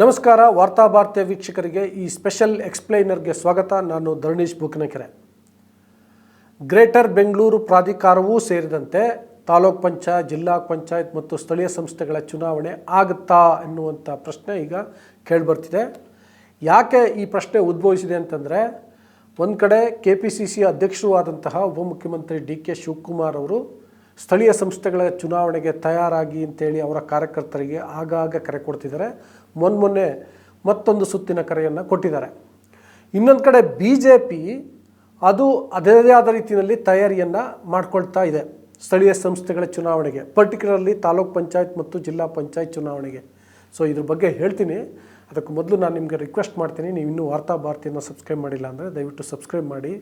ನಮಸ್ಕಾರ ವಾರ್ತಾ ಭಾರತೀಯ ವೀಕ್ಷಕರಿಗೆ ಈ ಸ್ಪೆಷಲ್ ಎಕ್ಸ್ಪ್ಲೈನರ್ಗೆ ಸ್ವಾಗತ. ನಾನು ಧರಣೀಶ್ ಬುಕ್ನಕೆರೆ. ಗ್ರೇಟರ್ ಬೆಂಗಳೂರು ಪ್ರಾಧಿಕಾರವೂ ಸೇರಿದಂತೆ ತಾಲೂಕ್ ಪಂಚಾಯತ್, ಜಿಲ್ಲಾ ಪಂಚಾಯತ್ ಮತ್ತು ಸ್ಥಳೀಯ ಸಂಸ್ಥೆಗಳ ಚುನಾವಣೆ ಆಗುತ್ತಾ ಎನ್ನುವಂಥ ಪ್ರಶ್ನೆ ಈಗ ಕೇಳಿಬರ್ತಿದೆ. ಯಾಕೆ ಈ ಪ್ರಶ್ನೆ ಉದ್ಭವಿಸಿದೆ ಅಂತಂದರೆ, ಒಂದು ಕಡೆ ಕೆ ಪಿ ಸಿ ಸಿ ಅಧ್ಯಕ್ಷರೂ ಆದಂತಹ ಉಪಮುಖ್ಯಮಂತ್ರಿ ಡಿ ಕೆ ಶಿವಕುಮಾರ್ ಅವರು ಸ್ಥಳೀಯ ಸಂಸ್ಥೆಗಳ ಚುನಾವಣೆಗೆ ತಯಾರಾಗಿ ಅಂತೇಳಿ ಅವರ ಕಾರ್ಯಕರ್ತರಿಗೆ ಆಗಾಗ ಕರೆ ಕೊಡ್ತಿದ್ದಾರೆ. ಮೊನ್ನೆ ಮೊನ್ನೆ ಮತ್ತೊಂದು ಸುತ್ತಿನ ಕರೆಯನ್ನು ಕೊಟ್ಟಿದ್ದಾರೆ. ಇನ್ನೊಂದು ಕಡೆ ಬಿ ಜೆ ಪಿ ಅದು ಅದೇ ಆದ ರೀತಿಯಲ್ಲಿ ತಯಾರಿಯನ್ನು ಮಾಡ್ಕೊಳ್ತಾ ಇದೆ ಸ್ಥಳೀಯ ಸಂಸ್ಥೆಗಳ ಚುನಾವಣೆಗೆ ಪರ್ಟಿಕ್ಯುಲರ್ಲಿ ತಾಲೂಕ್ ಪಂಚಾಯತ್ ಮತ್ತು ಜಿಲ್ಲಾ ಪಂಚಾಯತ್ ಚುನಾವಣೆಗೆ. ಸೊ ಇದ್ರ ಬಗ್ಗೆ ಹೇಳ್ತೀನಿ. ಅದಕ್ಕೆ ಮೊದಲು ನಾನು ನಿಮಗೆ ರಿಕ್ವೆಸ್ಟ್ ಮಾಡ್ತೀನಿ. ನೀವು ಇನ್ನೂ ವಾರ್ತಾ ಭಾರತಿಯನ್ನು ಸಬ್ಸ್ಕ್ರೈಬ್ ಮಾಡಿಲ್ಲ ಅಂದರೆ ದಯವಿಟ್ಟು ಸಬ್ಸ್ಕ್ರೈಬ್ ಮಾಡಿ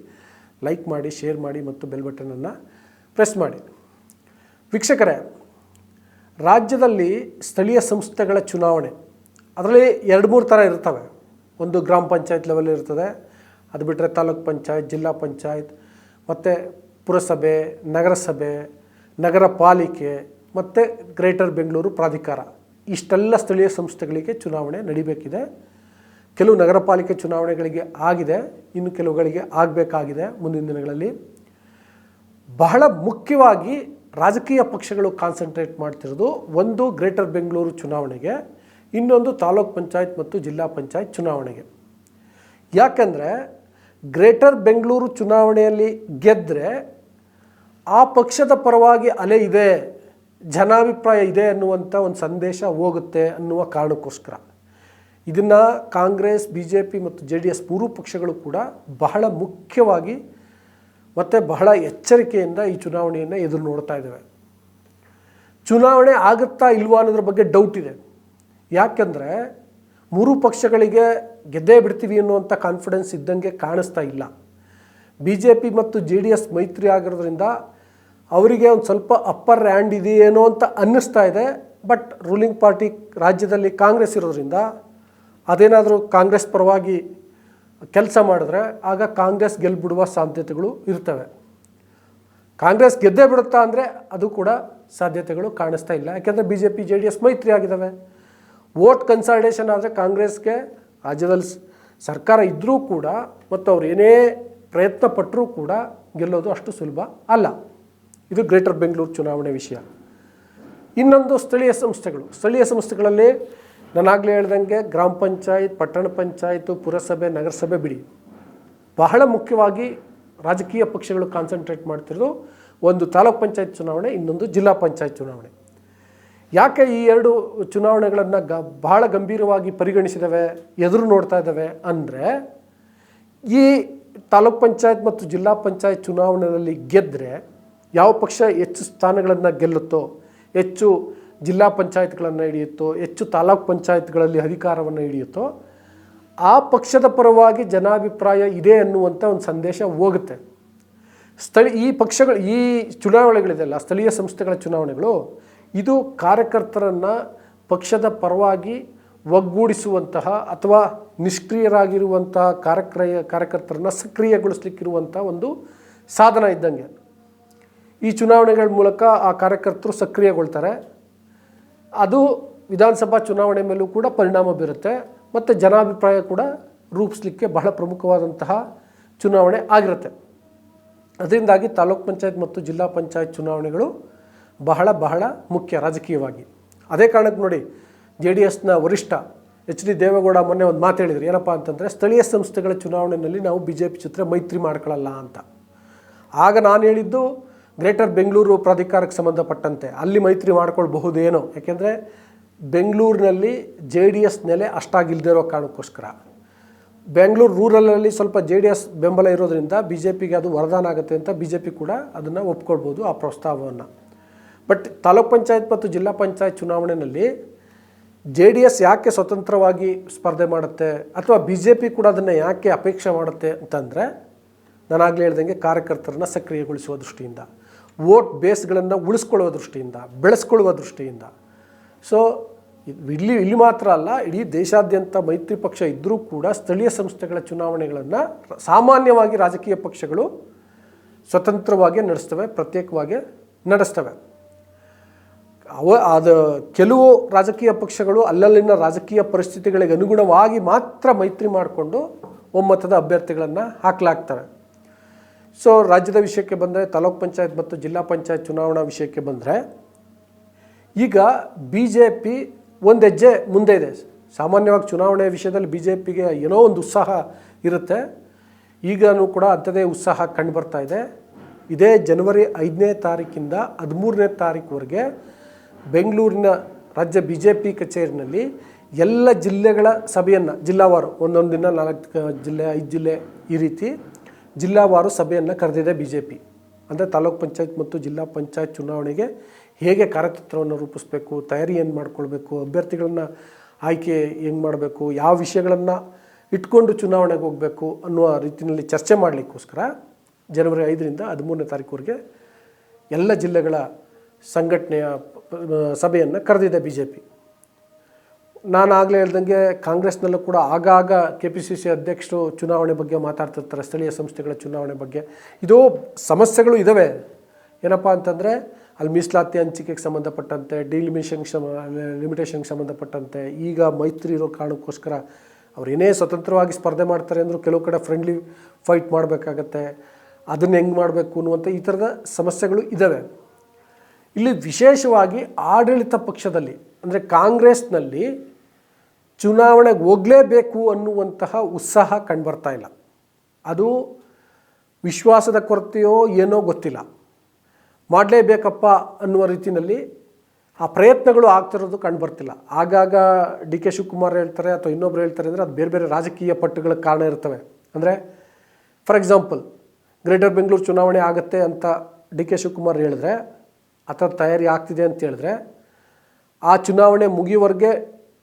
ಲೈಕ್ ಮಾಡಿ ಶೇರ್ ಮಾಡಿ ಮತ್ತು ಬೆಲ್ ಬಟನನ್ನು ಪ್ರೆಸ್ ಮಾಡಿ. ವೀಕ್ಷಕರೇ, ರಾಜ್ಯದಲ್ಲಿ ಸ್ಥಳೀಯ ಸಂಸ್ಥೆಗಳ ಚುನಾವಣೆ ಅದರಲ್ಲಿ ಎರಡು ಮೂರು ಥರ ಇರ್ತವೆ. ಒಂದು ಗ್ರಾಮ ಪಂಚಾಯತ್ ಲೆವೆಲ್ ಇರ್ತದೆ. ಅದು ಬಿಟ್ಟರೆ ತಾಲೂಕ್ ಪಂಚಾಯತ್, ಜಿಲ್ಲಾ ಪಂಚಾಯತ್, ಮತ್ತು ಪುರಸಭೆ, ನಗರಸಭೆ, ನಗರ ಪಾಲಿಕೆ, ಮತ್ತು ಗ್ರೇಟರ್ ಬೆಂಗಳೂರು ಪ್ರಾಧಿಕಾರ. ಇಷ್ಟೆಲ್ಲ ಸ್ಥಳೀಯ ಸಂಸ್ಥೆಗಳಿಗೆ ಚುನಾವಣೆ ನಡಿಬೇಕಿದೆ. ಕೆಲವು ನಗರ ಪಾಲಿಕೆ ಚುನಾವಣೆಗಳಿಗೆ ಆಗಿದೆ. ಇನ್ನು ಕೆಲವುಗಳಿಗೆ ಆಗಬೇಕಾಗಿದೆ ಮುಂದಿನ ದಿನಗಳಲ್ಲಿ. ಬಹಳ ಮುಖ್ಯವಾಗಿ ರಾಜಕೀಯ ಪಕ್ಷಗಳು ಕಾನ್ಸಂಟ್ರೇಟ್ ಮಾಡ್ತಿರೋದು ಒಂದು ಗ್ರೇಟರ್ ಬೆಂಗಳೂರು ಚುನಾವಣೆಗೆ. ಇನ್ನೊಂದು ತಾಲೂಕ್ ಪಂಚಾಯತ್ ಮತ್ತು ಜಿಲ್ಲಾ ಪಂಚಾಯತ್ ಚುನಾವಣೆಗೆ. ಯಾಕಂದರೆ ಗ್ರೇಟರ್ ಬೆಂಗಳೂರು ಚುನಾವಣೆಯಲ್ಲಿ ಗೆದ್ದರೆ ಆ ಪಕ್ಷದ ಪರವಾಗಿ ಅಲೆ ಇದೆ, ಜನಾಭಿಪ್ರಾಯ ಇದೆ ಅನ್ನುವಂಥ ಒಂದು ಸಂದೇಶ ಹೋಗುತ್ತೆ ಅನ್ನುವ ಕಾರಣಕ್ಕೋಸ್ಕರ. ಇದನ್ನು ಕಾಂಗ್ರೆಸ್ ಬಿ ಜೆ ಪಿ ಮತ್ತು ಜೆ ಡಿ ಎಸ್ ಮೂರೂ ಪಕ್ಷಗಳು ಕೂಡ ಬಹಳ ಮುಖ್ಯವಾಗಿ ಮತ್ತು ಬಹಳ ಎಚ್ಚರಿಕೆಯಿಂದ ಈ ಚುನಾವಣೆಯನ್ನು ಎದುರು ನೋಡ್ತಾ ಇದ್ದಾವೆ ಚುನಾವಣೆ ಆಗುತ್ತಾ ಇಲ್ವಾ ಅನ್ನೋದ್ರ ಬಗ್ಗೆ ಡೌಟ್ ಇದೆ. ಯಾಕೆಂದರೆ ಮೂರು ಪಕ್ಷಗಳಿಗೆ ಗೆದ್ದೇ ಬಿಡ್ತೀವಿ ಅನ್ನುವಂಥ ಕಾನ್ಫಿಡೆನ್ಸ್ ಇದ್ದಂಗೆ ಕಾಣಿಸ್ತಾ ಇಲ್ಲ. ಬಿ ಜೆ ಪಿ ಮತ್ತು ಜೆ ಡಿ ಎಸ್ ಮೈತ್ರಿ ಆಗಿರೋದ್ರಿಂದ ಅವರಿಗೆ ಒಂದು ಸ್ವಲ್ಪ ಅಪ್ಪರ್ ರ್ಯಾಂಡ್ ಇದೆಯೇನೋ ಅಂತ ಅನ್ನಿಸ್ತಾ ಇದೆ. ಬಟ್ ರೂಲಿಂಗ್ ಪಾರ್ಟಿ ರಾಜ್ಯದಲ್ಲಿ ಕಾಂಗ್ರೆಸ್ ಇರೋದ್ರಿಂದ ಅದೇನಾದರೂ ಕಾಂಗ್ರೆಸ್ ಪರವಾಗಿ ಕೆಲಸ ಮಾಡಿದ್ರೆ ಆಗ ಕಾಂಗ್ರೆಸ್ ಗೆಲ್ಬಿಡುವ ಸಾಧ್ಯತೆಗಳು ಇರ್ತವೆ. ಕಾಂಗ್ರೆಸ್ ಗೆದ್ದೇ ಬಿಡುತ್ತಾ ಅಂದರೆ ಅದು ಕೂಡ ಸಾಧ್ಯತೆಗಳು ಕಾಣಿಸ್ತಾ ಇಲ್ಲ. ಯಾಕೆಂದರೆ B J P J D S ಮೈತ್ರಿ ಆಗಿದ್ದಾವೆ ವೋಟ್ ಕನ್ಸಲ್ಟೇಷನ್ ಆದರೆ ಕಾಂಗ್ರೆಸ್ಗೆ ರಾಜ್ಯದಲ್ಲಿ ಸರ್ಕಾರ ಇದ್ದರೂ ಕೂಡ ಮತ್ತು ಅವ್ರು ಏನೇ ಪ್ರಯತ್ನ ಪಟ್ಟರೂ ಕೂಡ ಗೆಲ್ಲೋದು ಅಷ್ಟು ಸುಲಭ ಅಲ್ಲ. ಇದು ಗ್ರೇಟರ್ ಬೆಂಗಳೂರು ಚುನಾವಣೆ ವಿಷಯ. ಇನ್ನೊಂದು ಸ್ಥಳೀಯ ಸಂಸ್ಥೆಗಳು. ಸ್ಥಳೀಯ ಸಂಸ್ಥೆಗಳಲ್ಲಿ ನಾನಾಗಲೇ ಹೇಳ್ದಂಗೆ ಗ್ರಾಮ ಪಂಚಾಯತ್, ಪಟ್ಟಣ ಪಂಚಾಯತು, ಪುರಸಭೆ, ನಗರಸಭೆ ಬಿಡಿ. ಬಹಳ ಮುಖ್ಯವಾಗಿ ರಾಜಕೀಯ ಪಕ್ಷಗಳು ಕಾನ್ಸಂಟ್ರೇಟ್ ಮಾಡ್ತಿರೋದು ಒಂದು ತಾಲೂಕ್ ಪಂಚಾಯತ್ ಚುನಾವಣೆ, ಇನ್ನೊಂದು ಜಿಲ್ಲಾ ಪಂಚಾಯತ್ ಚುನಾವಣೆ. ಯಾಕೆ ಈ ಎರಡು ಚುನಾವಣೆಗಳನ್ನು ಗ ಬಹಳ ಗಂಭೀರವಾಗಿ ಪರಿಗಣಿಸಿದವೆ, ಎದುರು ನೋಡ್ತಾ ಇದ್ದಾವೆ ಅಂದರೆ ಈ ತಾಲೂಕ್ ಪಂಚಾಯತ್ ಮತ್ತು ಜಿಲ್ಲಾ ಪಂಚಾಯತ್ ಚುನಾವಣೆಯಲ್ಲಿ ಗೆದ್ದರೆ ಯಾವ ಪಕ್ಷ ಹೆಚ್ಚು ಸ್ಥಾನಗಳನ್ನು ಗೆಲ್ಲುತ್ತೋ, ಹೆಚ್ಚು ಜಿಲ್ಲಾ ಪಂಚಾಯತ್ಗಳನ್ನು ಹಿಡಿಯುತ್ತೋ, ಹೆಚ್ಚು ತಾಲೂಕ್ ಪಂಚಾಯತ್ಗಳಲ್ಲಿ ಅಧಿಕಾರವನ್ನು ಹಿಡಿಯುತ್ತೋ, ಆ ಪಕ್ಷದ ಪರವಾಗಿ ಜನಾಭಿಪ್ರಾಯ ಇದೆ ಅನ್ನುವಂಥ ಒಂದು ಸಂದೇಶ ಹೋಗುತ್ತೆ. ಸ್ಥಳ ಈ ಪಕ್ಷಗಳು ಈ ಚುನಾವಣೆಗಳಿದೆಯಲ್ಲ ಸ್ಥಳೀಯ ಸಂಸ್ಥೆಗಳ ಚುನಾವಣೆಗಳು ಇದು ಕಾರ್ಯಕರ್ತರನ್ನು ಪಕ್ಷದ ಪರವಾಗಿ ಒಗ್ಗೂಡಿಸುವಂತಹ ಅಥವಾ ನಿಷ್ಕ್ರಿಯರಾಗಿರುವಂತಹ ಕಾರ್ಯಕ್ರಯ ಕಾರ್ಯಕರ್ತರನ್ನ ಸಕ್ರಿಯಗೊಳಿಸ್ಲಿಕ್ಕಿರುವಂಥ ಒಂದು ಸಾಧನ ಇದ್ದಂಗೆ. ಈ ಚುನಾವಣೆಗಳ ಮೂಲಕ ಆ ಕಾರ್ಯಕರ್ತರು ಸಕ್ರಿಯಗೊಳ್ತಾರೆ. ಅದು ವಿಧಾನಸಭಾ ಚುನಾವಣೆ ಮೇಲೂ ಕೂಡ ಪರಿಣಾಮ ಬೀರುತ್ತೆ ಮತ್ತು ಜನಾಭಿಪ್ರಾಯ ಕೂಡ ರೂಪಿಸಲಿಕ್ಕೆ ಬಹಳ ಪ್ರಮುಖವಾದಂತಹ ಚುನಾವಣೆ ಆಗಿರುತ್ತೆ. ಅದರಿಂದಾಗಿ ತಾಲೂಕ್ ಪಂಚಾಯತ್ ಮತ್ತು ಜಿಲ್ಲಾ ಪಂಚಾಯತ್ ಚುನಾವಣೆಗಳು ಬಹಳ ಬಹಳ ಮುಖ್ಯ ರಾಜಕೀಯವಾಗಿ. ಅದೇ ಕಾರಣಕ್ಕೆ ನೋಡಿ, ಜೆ ಡಿ ಎಸ್ನ ವರಿಷ್ಠ ಎಚ್ ಡಿ ದೇವೇಗೌಡ ಮೊನ್ನೆ ಒಂದು ಮಾತು ಹೇಳಿದರು. ಏನಪ್ಪ ಅಂತಂದರೆ, ಸ್ಥಳೀಯ ಸಂಸ್ಥೆಗಳ ಚುನಾವಣೆಯಲ್ಲಿ ನಾವು ಬಿ ಜೆ ಪಿ ಜೊತೆ ಮೈತ್ರಿ ಮಾಡ್ಕೊಳ್ಳಲ್ಲ ಅಂತ. ಆಗ ನಾನು ಹೇಳಿದ್ದು, ಗ್ರೇಟರ್ ಬೆಂಗಳೂರು ಪ್ರಾಧಿಕಾರಕ್ಕೆ ಸಂಬಂಧಪಟ್ಟಂತೆ ಅಲ್ಲಿ ಮೈತ್ರಿ ಮಾಡ್ಕೊಳ್ಬಹುದೇನೋ. ಯಾಕೆಂದರೆ, ಬೆಂಗಳೂರಿನಲ್ಲಿ ಜೆ ಡಿ ಎಸ್ ನೆಲೆ ಅಷ್ಟಾಗಿಲ್ಲದೆ ಇರೋ ಕಾರಣಕ್ಕೋಸ್ಕರ. ಬೆಂಗಳೂರು ರೂರಲಲ್ಲಿ ಸ್ವಲ್ಪ ಜೆ ಡಿ ಎಸ್ ಬೆಂಬಲ ಇರೋದರಿಂದ ಬಿ ಜೆ ಪಿಗೆ ಅದು ವರದಾನ ಆಗುತ್ತೆ ಅಂತ ಬಿ ಜೆ ಪಿ ಕೂಡ ಅದನ್ನು ಒಪ್ಕೊಳ್ಬೋದು ಆ ಪ್ರಸ್ತಾವವನ್ನು. ಬಟ್ ತಾಲೂಕ್ ಪಂಚಾಯತ್ ಮತ್ತು ಜಿಲ್ಲಾ ಪಂಚಾಯತ್ ಚುನಾವಣೆಯಲ್ಲಿ ಜೆ ಡಿ ಎಸ್ ಯಾಕೆ ಸ್ವತಂತ್ರವಾಗಿ ಸ್ಪರ್ಧೆ ಮಾಡುತ್ತೆ ಅಥವಾ ಬಿ ಜೆ ಪಿ ಕೂಡ ಅದನ್ನು ಯಾಕೆ ಅಪೇಕ್ಷೆ ಮಾಡುತ್ತೆ ಅಂತಂದರೆ ನಾನಾಗಲೇ ಹೇಳ್ದಂಗೆ ಕಾರ್ಯಕರ್ತರನ್ನ ಸಕ್ರಿಯಗೊಳಿಸುವ ದೃಷ್ಟಿಯಿಂದ, ವೋಟ್ ಬೇಸ್ಗಳನ್ನು ಉಳಿಸ್ಕೊಳ್ಳುವ ದೃಷ್ಟಿಯಿಂದ, ಬೆಳೆಸ್ಕೊಳ್ಳುವ ದೃಷ್ಟಿಯಿಂದ. ಸೊ ಇಲ್ಲಿ ಇಲ್ಲಿ ಮಾತ್ರ ಅಲ್ಲ, ಇಡೀ ದೇಶಾದ್ಯಂತ ಮೈತ್ರಿ ಪಕ್ಷ ಇದ್ದರೂ ಕೂಡ ಸ್ಥಳೀಯ ಸಂಸ್ಥೆಗಳ ಚುನಾವಣೆಗಳನ್ನು ಸಾಮಾನ್ಯವಾಗಿ ರಾಜಕೀಯ ಪಕ್ಷಗಳು ಸ್ವತಂತ್ರವಾಗಿ ನಡೆಸ್ತವೆ, ಪ್ರತ್ಯೇಕವಾಗಿ ನಡೆಸ್ತವೆ. ಅವ ಅದು ಕೆಲವು ರಾಜಕೀಯ ಪಕ್ಷಗಳು ಅಲ್ಲಲ್ಲಿನ ರಾಜಕೀಯ ಪರಿಸ್ಥಿತಿಗಳಿಗೆ ಅನುಗುಣವಾಗಿ ಮಾತ್ರ ಮೈತ್ರಿ ಮಾಡಿಕೊಂಡು ಒಮ್ಮತದ ಅಭ್ಯರ್ಥಿಗಳನ್ನು ಹಾಕಲಾಗ್ತಾರೆ. ಸೊ ರಾಜ್ಯದ ವಿಷಯಕ್ಕೆ ಬಂದರೆ, ತಾಲೂಕ್ ಪಂಚಾಯತ್ ಮತ್ತು ಜಿಲ್ಲಾ ಪಂಚಾಯತ್ ಚುನಾವಣಾ ವಿಷಯಕ್ಕೆ ಬಂದರೆ, ಈಗ ಬಿ ಜೆ ಪಿ ಒಂದು ಹೆಜ್ಜೆ ಮುಂದೆ ಇದೆ. ಸಾಮಾನ್ಯವಾಗಿ ಚುನಾವಣೆ ವಿಷಯದಲ್ಲಿ ಬಿ ಜೆ ಪಿಗೆ ಏನೋ ಒಂದು ಉತ್ಸಾಹ ಇರುತ್ತೆ. ಈಗನೂ ಕೂಡ ಅಂಥದೇ ಉತ್ಸಾಹ ಕಂಡು ಬರ್ತಾ ಇದೆ. ಇದೇ ಜನವರಿ ಐದನೇ ತಾರೀಕಿಂದ ಹದಿಮೂರನೇ ತಾರೀಕುವರೆಗೆ ಬೆಂಗಳೂರಿನ ರಾಜ್ಯ ಬಿ ಜೆ ಪಿ ಕಚೇರಿನಲ್ಲಿ ಎಲ್ಲ ಜಿಲ್ಲೆಗಳ ಸಭೆಯನ್ನು ಜಿಲ್ಲಾವಾರು ಒಂದೊಂದು ದಿನ ನಾಲ್ಕು ಜಿಲ್ಲೆ, ಐದು ಜಿಲ್ಲೆ ಈ ರೀತಿ ಜಿಲ್ಲಾವಾರು ಸಭೆಯನ್ನು ಕರೆದಿದೆ ಬಿ ಜೆ ಪಿ ಅಂದರೆ ತಾಲೂಕ್ ಪಂಚಾಯತ್ ಮತ್ತು ಜಿಲ್ಲಾ ಪಂಚಾಯತ್ ಚುನಾವಣೆಗೆ ಹೇಗೆ ಕಾರ್ಯತಂತ್ರವನ್ನು ರೂಪಿಸಬೇಕು, ತಯಾರಿ ಏನು ಮಾಡ್ಕೊಳ್ಬೇಕು, ಅಭ್ಯರ್ಥಿಗಳನ್ನು ಆಯ್ಕೆ ಹೆಂಗೆ ಮಾಡಬೇಕು, ಯಾವ ವಿಷಯಗಳನ್ನು ಇಟ್ಕೊಂಡು ಚುನಾವಣೆಗೆ ಹೋಗಬೇಕು ಅನ್ನುವ ರೀತಿಯಲ್ಲಿ ಚರ್ಚೆ ಮಾಡಲಿಕ್ಕೋಸ್ಕರ ಜನವರಿ ಐದರಿಂದ ಹದಿಮೂರನೇ ತಾರೀಕುವರೆಗೆ ಎಲ್ಲ ಜಿಲ್ಲೆಗಳ ಸಂಘಟನೆಯ ಸಭೆಯನ್ನು ಕರೆದಿದೆ ಬಿ ಜೆ ಪಿ ನಾನು ಆಗಲೇ ಹೇಳ್ದಂಗೆ ಕಾಂಗ್ರೆಸ್ನಲ್ಲೂ ಕೂಡ ಆಗಾಗ ಕೆ ಪಿ ಸಿ ಸಿ ಅಧ್ಯಕ್ಷರು ಚುನಾವಣೆ ಬಗ್ಗೆ ಮಾತಾಡ್ತಿರ್ತಾರೆ, ಸ್ಥಳೀಯ ಸಂಸ್ಥೆಗಳ ಚುನಾವಣೆ ಬಗ್ಗೆ. ಇದು ಸಮಸ್ಯೆಗಳು ಇದ್ದಾವೆ ಏನಪ್ಪ ಅಂತಂದರೆ ಅಲ್ಲಿ ಮೀಸಲಾತಿ ಹಂಚಿಕೆಗೆ ಸಂಬಂಧಪಟ್ಟಂತೆ ಡಿಲಿಮಿಷನ್ ಸಮ, ಲಿಮಿಟೇಷನ್ಗೆ ಸಂಬಂಧಪಟ್ಟಂತೆ, ಈಗ ಮೈತ್ರಿ ಇರೋ ಕಾರಣಕ್ಕೋಸ್ಕರ ಅವ್ರು ಏನೇ ಸ್ವತಂತ್ರವಾಗಿ ಸ್ಪರ್ಧೆ ಮಾಡ್ತಾರೆ ಅಂದರೂ ಕೆಲವು ಕಡೆ ಫ್ರೆಂಡ್ಲಿ ಫೈಟ್ ಮಾಡಬೇಕಾಗತ್ತೆ, ಅದನ್ನು ಹೆಂಗೆ ಮಾಡಬೇಕು ಅನ್ನುವಂಥ ಈ ಥರದ ಸಮಸ್ಯೆಗಳು ಇದ್ದಾವೆ ಇಲ್ಲಿ ವಿಶೇಷವಾಗಿ ಆಡಳಿತ ಪಕ್ಷದಲ್ಲಿ, ಅಂದರೆ ಕಾಂಗ್ರೆಸ್ನಲ್ಲಿ ಚುನಾವಣೆಗೆ ಹೋಗಲೇಬೇಕು ಅನ್ನುವಂತಹ ಉತ್ಸಾಹ ಕಂಡುಬರ್ತಾ ಇಲ್ಲ. ಅದು ವಿಶ್ವಾಸದ ಕೊರತೆಯೋ ಏನೋ ಗೊತ್ತಿಲ್ಲ. ಮಾಡಲೇಬೇಕಪ್ಪ ಅನ್ನುವ ರೀತಿಯಲ್ಲಿ ಆ ಪ್ರಯತ್ನಗಳು ಆಗ್ತಿರೋದು ಕಂಡುಬರ್ತಿಲ್ಲ. ಆಗಾಗ ಡಿ ಕೆ ಶಿವಕುಮಾರ್ ಹೇಳ್ತಾರೆ ಅಥವಾ ಇನ್ನೊಬ್ರು ಹೇಳ್ತಾರೆ ಅಂದರೆ ಅದು ಬೇರೆ ಬೇರೆ ರಾಜಕೀಯ ಪಟ್ಟುಗಳ ಕಾರಣ ಇರ್ತವೆ. ಅಂದರೆ ಫಾರ್ ಎಕ್ಸಾಂಪಲ್ ಗ್ರೇಟರ್ ಬೆಂಗಳೂರು ಚುನಾವಣೆ ಆಗುತ್ತೆ ಅಂತ ಡಿ ಕೆ ಶಿವಕುಮಾರ್ ಹೇಳಿದ್ರೆ ಅಥವಾ ತಯಾರಿ ಆಗ್ತಿದೆ ಅಂತ ಹೇಳಿದ್ರೆ, ಆ ಚುನಾವಣೆ ಮುಗಿಯುವವರೆಗೆ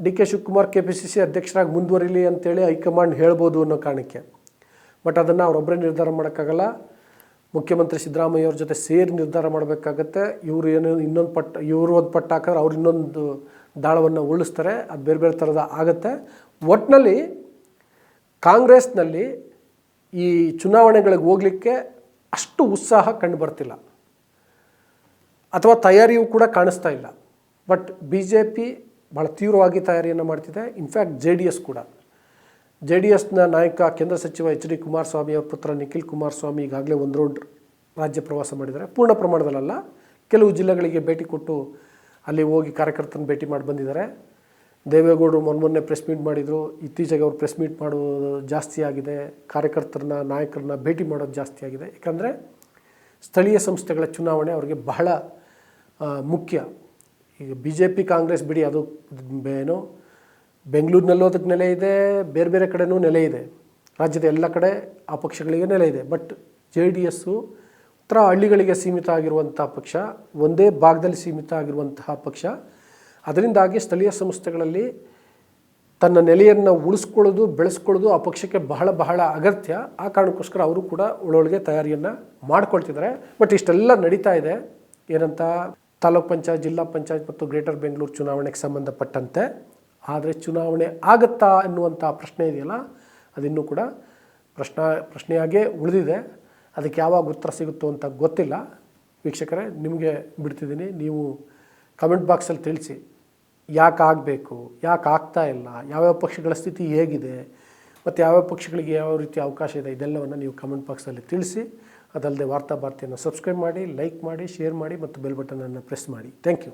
D K Shivakumar K P C C ಅಧ್ಯಕ್ಷರಾಗಿ ಮುಂದುವರಿಲಿ ಅಂತೇಳಿ ಹೈಕಮಾಂಡ್ ಹೇಳ್ಬೋದು ಅನ್ನೋ ಕಾರಣಕ್ಕೆ. ಬಟ್ ಅದನ್ನು ಅವರೊಬ್ಬರೇ ನಿರ್ಧಾರ ಮಾಡೋಕ್ಕಾಗಲ್ಲ. ಮುಖ್ಯಮಂತ್ರಿ ಸಿದ್ದರಾಮಯ್ಯ ಅವ್ರ ಜೊತೆ ಸೇರಿ ನಿರ್ಧಾರ ಮಾಡಬೇಕಾಗತ್ತೆ. ಇವರು ಏನು ಇನ್ನೊಂದು ಪಟ್ಟ, ಇವರು ಒಂದು ಪಟ್ಟ ಹಾಕಿದ್ರೆ ಅವ್ರು ಇನ್ನೊಂದು ದಾಳವನ್ನು ಉಳಿಸ್ತಾರೆ ಅದು ಬೇರೆ ಬೇರೆ ಥರದ ಆಗುತ್ತೆ. ಒಟ್ಟಿನಲ್ಲಿ ಕಾಂಗ್ರೆಸ್ನಲ್ಲಿ ಈ ಚುನಾವಣೆಗಳಿಗೆ ಹೋಗಲಿಕ್ಕೆ ಅಷ್ಟು ಉತ್ಸಾಹ ಕಂಡು ಬರ್ತಿಲ್ಲ. ಅಥವಾ ತಯಾರಿಯೂ ಕೂಡ ಕಾಣಿಸ್ತಾ ಇಲ್ಲ. ಬಟ್ ಬಿ ಜೆ ಪಿ ಭಾಳ ತೀವ್ರವಾಗಿ ತಯಾರಿಯನ್ನು ಮಾಡ್ತಿದೆ. In fact J D S ಕೂಡ. ಜೆ ಡಿ ಎಸ್ನ ನಾಯಕ ಕೇಂದ್ರ ಸಚಿವ ಎಚ್ ಡಿ ಕುಮಾರಸ್ವಾಮಿ ಅವರ ಪುತ್ರ ನಿಖಿಲ್ ಕುಮಾರಸ್ವಾಮಿ ಈಗಾಗಲೇ ಒಂದು ರೌಂಡ್ ರಾಜ್ಯ ಪ್ರವಾಸ ಮಾಡಿದ್ದಾರೆ. ಪೂರ್ಣ ಪ್ರಮಾಣದಲ್ಲ ಕೆಲವು ಜಿಲ್ಲೆಗಳಿಗೆ ಭೇಟಿ ಕೊಟ್ಟು ಅಲ್ಲಿ ಹೋಗಿ ಕಾರ್ಯಕರ್ತರನ್ನು ಭೇಟಿ ಮಾಡಿ ಬಂದಿದ್ದಾರೆ. ದೇವೇಗೌಡರು ಮೊನ್ನೆ ಪ್ರೆಸ್ ಮೀಟ್ ಮಾಡಿದರು. ಇತ್ತೀಚೆಗೆ ಅವರು ಪ್ರೆಸ್ ಮೀಟ್ ಮಾಡೋದು ಜಾಸ್ತಿ ಆಗಿದೆ. ಕಾರ್ಯಕರ್ತರನ್ನ, ನಾಯಕರನ್ನ ಭೇಟಿ ಮಾಡೋದು ಜಾಸ್ತಿ ಆಗಿದೆ. ಯಾಕಂದರೆ ಸ್ಥಳೀಯ ಸಂಸ್ಥೆಗಳ ಚುನಾವಣೆ ಅವರಿಗೆ ಬಹಳ ಮುಖ್ಯ. ಈಗ ಬಿ ಜೆ ಪಿ ಕಾಂಗ್ರೆಸ್, ಬಿಡಿ ಅದು ಏನು? ಬೆಂಗಳೂರಿನಲ್ಲೂ ಅದಕ್ಕೆ ನೆಲೆ ಇದೆ, ಬೇರೆ ಬೇರೆ ಕಡೆನೂ ನೆಲೆ ಇದೆ. ರಾಜ್ಯದ ಎಲ್ಲ ಕಡೆ ಆ ಪಕ್ಷಗಳಿಗೆ ನೆಲೆ ಇದೆ. ಬಟ್ ಜೆ ಡಿ ಎಸ್ಸು ಉತ್ತರ ಹಳ್ಳಿಗಳಿಗೆ ಸೀಮಿತ ಆಗಿರುವಂತಹ ಪಕ್ಷ, ಒಂದೇ ಭಾಗದಲ್ಲಿ ಸೀಮಿತ ಆಗಿರುವಂತಹ ಪಕ್ಷ. ಅದರಿಂದಾಗಿ ಸ್ಥಳೀಯ ಸಂಸ್ಥೆಗಳಲ್ಲಿ ತನ್ನ ನೆಲೆಯನ್ನು ಉಳಿಸ್ಕೊಳ್ಳೋದು, ಬೆಳೆಸ್ಕೊಳ್ಳೋದು ಆ ಪಕ್ಷಕ್ಕೆ ಬಹಳ ಬಹಳ ಅಗತ್ಯ. ಆ ಕಾರಣಕ್ಕೋಸ್ಕರ ಅವರು ಕೂಡ ಒಳೊಳಗೆ ತಯಾರಿಯನ್ನು ಮಾಡ್ಕೊಳ್ತಿದ್ದಾರೆ. ಬಟ್ ಇಷ್ಟೆಲ್ಲ ನಡೀತಾ ಇದೆ. ಏನಂತ? ತಾಲೂಕ್ ಪಂಚಾಯತ್, ಜಿಲ್ಲಾ ಪಂಚಾಯತ್ ಮತ್ತು ಗ್ರೇಟರ್ ಬೆಂಗಳೂರು ಚುನಾವಣೆಗೆ ಸಂಬಂಧಪಟ್ಟಂತೆ. ಆದರೆ ಚುನಾವಣೆ ಆಗುತ್ತಾ ಅನ್ನುವಂಥ ಪ್ರಶ್ನೆ ಇದೆಯಲ್ಲ, ಅದಿನ್ನೂ ಕೂಡ ಪ್ರಶ್ನ, ಪ್ರಶ್ನೆಯಾಗೇ ಉಳಿದಿದೆ. ಅದಕ್ಕೆ ಯಾವಾಗ ಉತ್ತರ ಸಿಗುತ್ತೋ ಅಂತ ಗೊತ್ತಿಲ್ಲ. ವೀಕ್ಷಕರೇ, ನಿಮಗೆ ಬಿಡ್ತಿದ್ದೀನಿ, ನೀವು ಕಮೆಂಟ್ ಬಾಕ್ಸಲ್ಲಿ ತಿಳಿಸಿ. ಯಾಕೆ ಆಗಬೇಕು, ಯಾಕೆ ಆಗ್ತಾ ಇಲ್ಲ, ಯಾವ್ಯಾವ ಪಕ್ಷಗಳ ಸ್ಥಿತಿ ಹೇಗಿದೆ, ಮತ್ತು ಯಾವ್ಯಾವ ಪಕ್ಷಗಳಿಗೆ ಯಾವ ರೀತಿ ಅವಕಾಶ ಇದೆ, ಇದೆಲ್ಲವನ್ನು ನೀವು ಕಮೆಂಟ್ ಬಾಕ್ಸಲ್ಲಿ ತಿಳಿಸಿ. ಅದಲ್ಲದೆ ವಾರ್ತಾ ಭಾರತಿಯನ್ನು ಸಬ್ಸ್ಕ್ರೈಬ್ ಮಾಡಿ ಲೈಕ್ ಮಾಡಿ ಶೇರ್ ಮಾಡಿ ಮತ್ತು ಬೆಲ್ ಬಟನನ್ನು ಪ್ರೆಸ್ ಮಾಡಿ. Thank you